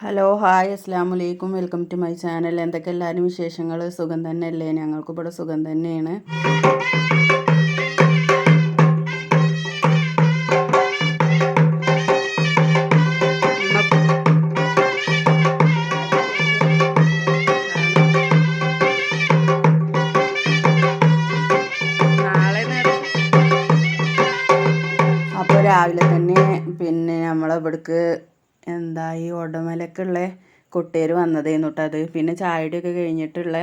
Hello hi അസ്സാം വലൈക്കും welcome to my channel എന്തൊക്കെ എല്ലാവരും വിശേഷങ്ങൾ സുഖം തന്നെയല്ലേ? ഞങ്ങൾക്ക് ഇവിടെ സുഖം തന്നെയാണ്. അപ്പോൾ രാവിലെ തന്നെ പിന്നെ നമ്മളിവിടേക്ക് എന്താ ഈ ഉടമലക്കുള്ള കുട്ടിയർ വന്നതേന്നു കേട്ടോ പിന്നെ ചായയുടെയൊക്കെ കഴിഞ്ഞിട്ടുള്ള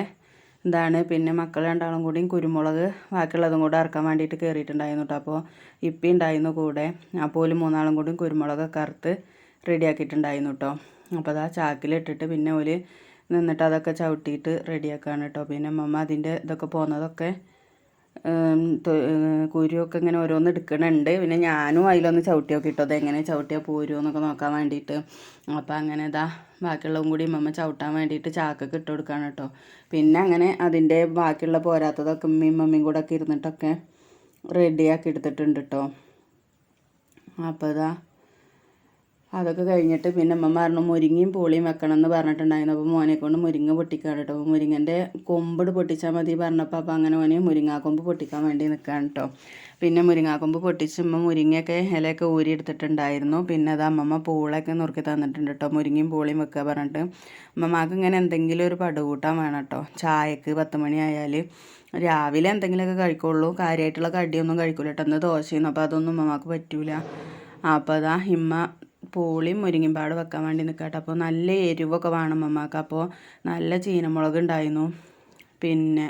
എന്താണ് പിന്നെ മക്കൾ രണ്ടാളും കൂടിയും കുരുമുളക് ബാക്കിയുള്ളതും കൂടെ ഇറക്കാൻ വേണ്ടിയിട്ട് കയറിയിട്ടുണ്ടായിരുന്നു കേട്ടോ അപ്പോൾ ഇപ്പി ഉണ്ടായിരുന്നു കൂടെ. അപ്പോൾ ഒരു മൂന്നാളും കൂടിയും കുരുമുളകൊക്കെ അറുത്ത് റെഡിയാക്കിയിട്ടുണ്ടായിരുന്നു കേട്ടോ അപ്പോൾ അതാ ചാക്കിലിട്ടിട്ട് പിന്നെ ഒരു നിന്നിട്ട് അതൊക്കെ ചവിട്ടിയിട്ട് റെഡിയാക്കുകയാണ് കേട്ടോ പിന്നെ അമ്മമ്മ അതിന്റെ ഇതൊക്കെ പോകുന്നതൊക്കെ കുരുവൊക്കെ ഇങ്ങനെ ഓരോന്ന് എടുക്കണുണ്ട്. പിന്നെ ഞാനും അതിലൊന്ന് ചവിട്ടി ഇട്ടത് എങ്ങനെ ചവിട്ടിയാൽ പോരുമോ എന്നൊക്കെ നോക്കാൻ വേണ്ടിയിട്ട്. അപ്പോൾ അങ്ങനെ ഇതാ ബാക്കിയുള്ളതും കൂടി അമ്മ ചവിട്ടാൻ വേണ്ടിയിട്ട് ചാക്കൊക്കെ ഇട്ട് കൊടുക്കുകയാണ് കേട്ടോ പിന്നെ അങ്ങനെ അതിന്റെ ബാക്കിയുള്ള പോരാത്തതൊക്കെ ഉമ്മയും മമ്മിയും കൂടെ ഒക്കെ ഇരുന്നിട്ടൊക്കെ റെഡിയാക്കി എടുത്തിട്ടുണ്ട് കേട്ടോ അപ്പോൾ ഇതാ അതൊക്കെ കഴിഞ്ഞിട്ട് പിന്നെ അമ്മ പറഞ്ഞു മുരിങ്ങയും പൂളിയും വെക്കണം എന്ന് പറഞ്ഞിട്ടുണ്ടായിരുന്നു. അപ്പോൾ മോനെ കൊണ്ട് മുരിങ്ങ പൊട്ടിക്കാൻ കേട്ടോ അപ്പോൾ മുരിങ്ങന്റെ കൊമ്പട് പൊട്ടിച്ചാൽ മതി പറഞ്ഞപ്പോൾ അപ്പോൾ അങ്ങനെ മോനെ മുരിങ്ങാക്കൊമ്പ് പൊട്ടിക്കാൻ വേണ്ടി നിൽക്കുകയാണ് കേട്ടോ പിന്നെ മുരിങ്ങാക്കൊമ്പ് പൊട്ടിച്ച് അമ്മ മുരിങ്ങയൊക്കെ ഇലയൊക്കെ ഊരി എടുത്തിട്ടുണ്ടായിരുന്നു. പിന്നെ അത് അമ്മമ്മ പൂളൊക്കെ നുറുക്കി തന്നിട്ടുണ്ട് കേട്ടോ മുരിങ്ങയും പൂളിയും വെക്കുക പറഞ്ഞിട്ട് അമ്മമാർക്ക് ഇങ്ങനെ എന്തെങ്കിലും ഒരു പടുകൂട്ടാൻ വേണം കേട്ടോ ചായക്ക് പത്ത് മണി രാവിലെ എന്തെങ്കിലുമൊക്കെ കഴിക്കുള്ളൂ. കാര്യമായിട്ടുള്ള കടിയൊന്നും കഴിക്കില്ല കേട്ടോ എന്ന് ദോശയൊന്നും അപ്പോൾ അതൊന്നും അമ്മമാർക്ക് പറ്റൂല. അപ്പോൾ അതാ ഇമ്മ പൂളിയും മുരിങ്ങമ്പാട് വെക്കാൻ വേണ്ടി നിൽക്കട്ടെ അപ്പോൾ നല്ല എരിവൊക്കെ വേണം അമ്മയ്ക്ക് അപ്പോൾ നല്ല ചീനമുളക് ഉണ്ടായിരുന്നു പിന്നെ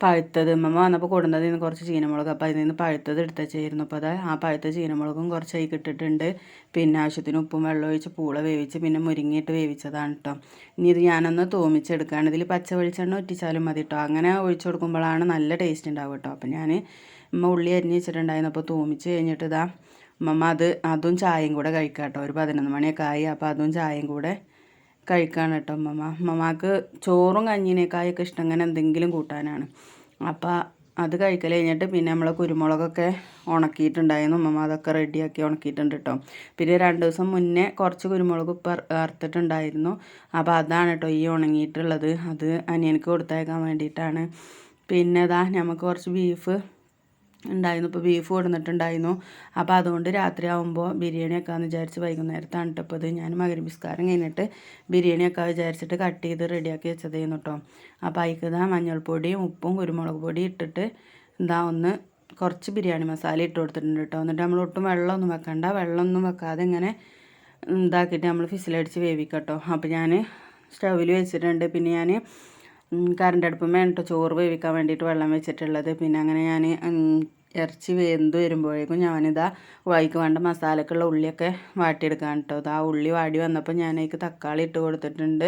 പഴുത്തത് അമ്മ വന്നപ്പോൾ കൊടുന്നതിൽ നിന്ന് കുറച്ച് ചീനമുളക് അപ്പോൾ അതിൽ നിന്ന് പഴുത്തത് എടുത്ത വെച്ചായിരുന്നു അപ്പോൾ അത് ആ പഴുത്ത ചീനമുളകും കുറച്ച് കിട്ടിയിട്ടുണ്ട്. പിന്നെ ആവശ്യത്തിന് ഉപ്പും വെള്ളം ഒഴിച്ച് പൂള വേവിച്ച് പിന്നെ മുരിങ്ങിയിട്ട് വേവിച്ചതാണ് കേട്ടോ ഇനി ഇത് ഞാനൊന്ന് തോമിച്ചെടുക്കുകയാണ് ഇതിൽ പച്ച വെളിച്ചെണ്ണ ഒറ്റിച്ചാലും മതി കേട്ടോ അങ്ങനെ ഒഴിച്ചു കൊടുക്കുമ്പോഴാണ് നല്ല ടേസ്റ്റ് ഉണ്ടാവും കേട്ടോ അപ്പോൾ ഞാൻ ഉമ്മ ഉള്ളി അരിഞ്ഞ് വെച്ചിട്ടുണ്ടായിരുന്നു. അപ്പോൾ തോമിച്ച് കഴിഞ്ഞിട്ട് ഇതാ അമ്മമ്മ അത് അതും ചായയും കൂടെ കഴിക്കാം കേട്ടോ ഒരു പതിനൊന്ന് മണിയൊക്കെ ആയി അപ്പോൾ അതും ചായയും കൂടെ കഴിക്കാണ് കേട്ടോ അമ്മമ്മ അമ്മമാക്ക് ചോറും കഞ്ഞിനേക്കായൊക്കെ ഇഷ്ടം അങ്ങനെ എന്തെങ്കിലും കൂട്ടാനാണ്. അപ്പോൾ അത് കഴിക്കൽ കഴിഞ്ഞിട്ട് പിന്നെ നമ്മൾ കുരുമുളകൊക്കെ ഉണക്കിയിട്ടുണ്ടായിരുന്നു. അമ്മമ്മ അതൊക്കെ റെഡിയാക്കി ഉണക്കിയിട്ടുണ്ട് കേട്ടോ. പിന്നെ രണ്ട് ദിവസം മുന്നേ കുറച്ച് കുരുമുളക് വറുത്തിട്ടുണ്ടായിരുന്നു അപ്പോൾ അതാണ് കേട്ടോ ഈ ഉണങ്ങിയിട്ടുള്ളത്. അത് അനിയനക്ക് കൊടുത്തയക്കാൻ വേണ്ടിയിട്ടാണ്. പിന്നെ അതാ നമുക്ക് കുറച്ച് ബീഫ് ഉണ്ടായിരുന്നു. ഇപ്പോൾ ബീഫ് കൊടുന്നിട്ടുണ്ടായിരുന്നു. അപ്പോൾ അതുകൊണ്ട് രാത്രി ആകുമ്പോൾ ബിരിയാണി വെക്കാമെന്ന് വിചാരിച്ച് വൈകുന്നേരത്താണ് കേട്ടോ ഇത് ഞാൻ മകരവിസ്കാരം കഴിഞ്ഞിട്ട് ബിരിയാണി ഒക്കെ വിചാരിച്ചിട്ട് കട്ട് ചെയ്ത് റെഡിയാക്കി വെച്ചതായിരുന്നു കേട്ടോ അപ്പോൾ അതിക്കതാ മഞ്ഞൾപ്പൊടിയും ഉപ്പും കുരുമുളക് പൊടി ഇട്ടിട്ട് എന്താ ഒന്ന് കുറച്ച് ബിരിയാണി മസാല ഇട്ട് കൊടുത്തിട്ടുണ്ട് കേട്ടോ എന്നിട്ട് നമ്മൾ ഒട്ടും വെള്ളമൊന്നും വെക്കണ്ട. വെള്ളമൊന്നും വെക്കാതെ ഇങ്ങനെ ഇതാക്കിയിട്ട് നമ്മൾ ഫിസിലടിച്ച് വേവിക്കട്ടോ അപ്പോൾ ഞാൻ സ്റ്റൗവിൽ വെച്ചിട്ടുണ്ട്. പിന്നെ ഞാൻ കറണ്ട് അടുപ്പമേ കേട്ടോ ചോറ് വേവിക്കാൻ വേണ്ടിയിട്ട് വെള്ളം വെച്ചിട്ടുള്ളത്. പിന്നെ അങ്ങനെ ഞാൻ ഇറച്ചി വെന്ത് വരുമ്പോഴേക്കും ഞാനിതാ വായിക്ക് വേണ്ട മസാലക്കുള്ള ഉള്ളിയൊക്കെ വാട്ടിയെടുക്കാൻ കേട്ടോ ആ ഉള്ളി വാടി വന്നപ്പോൾ ഞാൻ അതിക്ക് തക്കാളി ഇട്ട് കൊടുത്തിട്ടുണ്ട്.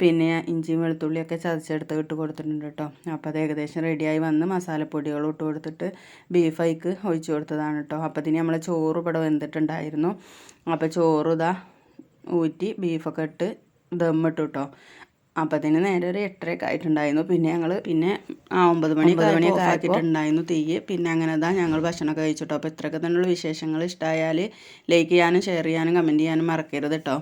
പിന്നെ ഇഞ്ചിയും വെളുത്തുള്ളിയൊക്കെ ചതച്ചെടുത്ത് ഇട്ട് കൊടുത്തിട്ടുണ്ട് കേട്ടോ അപ്പോൾ അത് ഏകദേശം റെഡിയായി വന്ന് മസാലപ്പൊടികളും ഇട്ട് കൊടുത്തിട്ട് ബീഫ് അതിക്ക് ഒഴിച്ചു കൊടുത്തതാണ് കേട്ടോ അപ്പോൾ ഇതിന് നമ്മൾ ചോറ് ഇവിടെ വെന്തിട്ടുണ്ടായിരുന്നു. അപ്പോൾ ചോറ് ഇതാ ഊറ്റി ബീഫൊക്കെ ഇട്ട് ദമ്മിട്ടു കേട്ടോ അപ്പം അതിന് നേരെ ഒരു എട്ടരയൊക്കെ ആയിട്ടുണ്ടായിരുന്നു. പിന്നെ ഞങ്ങൾ പിന്നെ ആ ഒമ്പത് മണി ഒമ്പത് മണിയൊക്കെ ആക്കിയിട്ടുണ്ടായിരുന്നു തീ. പിന്നെ അങ്ങനെ തന്നെ ഞങ്ങൾ ഭക്ഷണമൊക്കെ കഴിച്ചിട്ടോ. അപ്പോൾ ഇത്രയൊക്കെ തന്നെയുള്ള വിശേഷങ്ങൾ ഇഷ്ടമായാൽ ലൈക്ക് ചെയ്യാനും ഷെയർ ചെയ്യാനും കമന്റ് ചെയ്യാനും മറക്കരുത് കേട്ടോ